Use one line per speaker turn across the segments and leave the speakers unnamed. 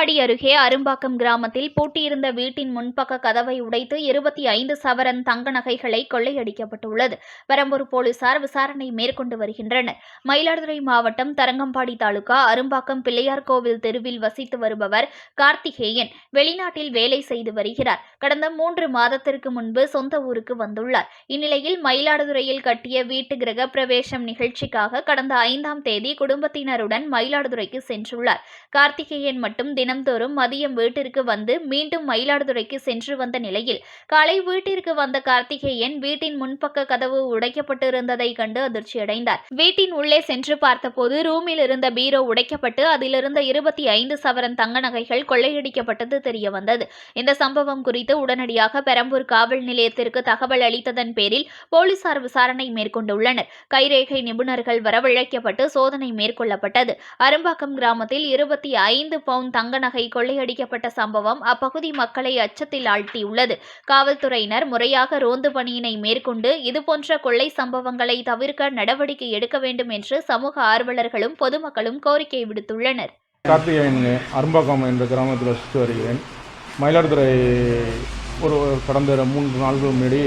அருகே அரும்பாக்கம் கிராமத்தில் பூட்டியிருந்த வீட்டின் முன்பக்க கதவை உடைத்து இருபத்தி ஐந்து சவரன் தங்க நகைகளை கொள்ளையடிக்கப்பட்டுள்ளது. பெரம்பூர் போலீசார் விசாரணை மேற்கொண்டு வருகின்றனர். மயிலாடுதுறை மாவட்டம் தரங்கம்பாடி தாலுகா அரும்பாக்கம் பிள்ளையார் கோவில் தெருவில் வசித்து வருபவர் கார்த்திகேயன். வெளிநாட்டில் வேலை செய்து வருகிறார். கடந்த மூன்று மாதத்திற்கு முன்பு சொந்த ஊருக்கு வந்துள்ளார். இந்நிலையில் மயிலாடுதுறையில் கட்டிய வீட்டு கிரக பிரவேசம் நிகழ்ச்சிக்காக கடந்த ஐந்தாம் தேதி குடும்பத்தினருடன் மயிலாடுதுறைக்கு சென்றுள்ளார். கார்த்திகேயன் மட்டும் தின தினம்தோறும் மதியம் வீட்டிற்கு வந்து மீண்டும் மயிலாடுதுறைக்கு சென்று வந்த நிலையில் காலை வீட்டிற்கு வந்த கார்த்திகேயன் வீட்டின் முன்பக்க கதவு உடைக்கப்பட்டிருந்ததை கண்டு அதிர்ச்சியடைந்தார். வீட்டின் உள்ளே சென்று பார்த்தபோது ரூமில் இருந்த பீரோ உடைக்கப்பட்டு அதிலிருந்த இருபத்தி ஐந்து சவரன் தங்க நகைகள் கொள்ளையடிக்கப்பட்டது தெரிய வந்தது இந்த சம்பவம் குறித்து உடனடியாக பெரம்பூர் காவல் நிலையத்திற்கு தகவல் அளித்ததன் பேரில் போலீசார் விசாரணை மேற்கொண்டுள்ளனர். கைரேகை நிபுணர்கள் வரவழைக்கப்பட்டு சோதனை மேற்கொள்ளப்பட்டது. அரும்பாக்கம் கிராமத்தில் இருபத்தி ஐந்து பவுன் தங்க நகை கொள்ளையடிக்கப்பட்ட சம்பவம் அப்பகுதி மக்களை அச்சத்தில் ஆழ்த்தியுள்ளது. காவல்துறையினர் முறையாக ரோந்து பணியினை மேற்கொண்டு இதுபோன்ற கொள்ளை சம்பவங்களை தவிர்க்க நடவடிக்கை எடுக்க வேண்டும் என்று சமூக ஆர்வலர்களும் பொதுமக்களும் கோரிக்கை விடுத்துள்ளனர்.
கார்த்திகேயன் அரும்பாக்கம் என்ற கிராமத்தில் வசித்து வருகிறேன். மயிலாடுதுறை ஒரு கடந்த மூன்று நாள்கள் முன்னாடி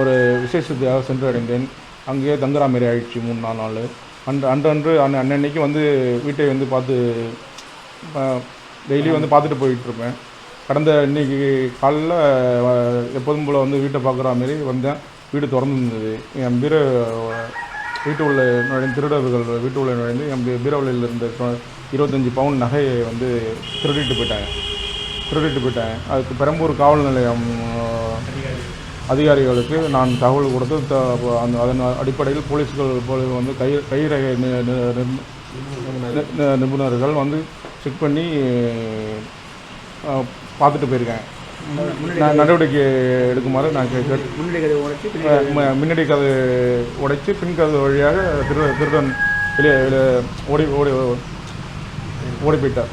ஒரு விசேஷத்துக்காக சென்றடைந்தேன். அங்கேயே தங்குறா ஆயிடுச்சு மூணு நாலு நாள். அன்று அன்றன்று அன்ன அன்னன்னைக்கு வந்து வீட்டை வந்து பார்த்து டெய்லி வந்து பார்த்துட்டு போயிட்டுருப்பேன். கடந்த இன்னைக்கு காலைல எப்போதும் போல் வந்து வீட்டை பார்க்குற மாரி வந்தேன். வீடு திறந்துருந்தது. என் பீரோ வீட்டு உள்ள நுழைந்து திருடர்கள் வீட்டு உள்ள நுழைந்து என் பீ- பீரோவில் இருந்த இருபத்தஞ்சி பவுன் நகையை வந்து திருடிட்டு போயிட்டாங்க. திருடிட்டு போயிட்டாங்க. அதுக்கு பெரம்பூர் காவல் நிலையம் அதிகாரிகளுக்கு நான் தகவல் கொடுத்து த- அந்த அதன் அடிப்படையில் போலீஸ்கள் போலீஸ் வந்து கை கைரகை நிபுணர்கள் வந்து செக் பண்ணி பார்த்துட்டு போயிருக்காங்க நான் நடவடிக்கை எடுக்குமாறு நான்
முன்னாடி கதை
உடைச்சு பின் கதவு வழியாக திருடன் திருடன் வெளியே வெளியே ஓடி ஓடி ஓடி போயிட்டார்.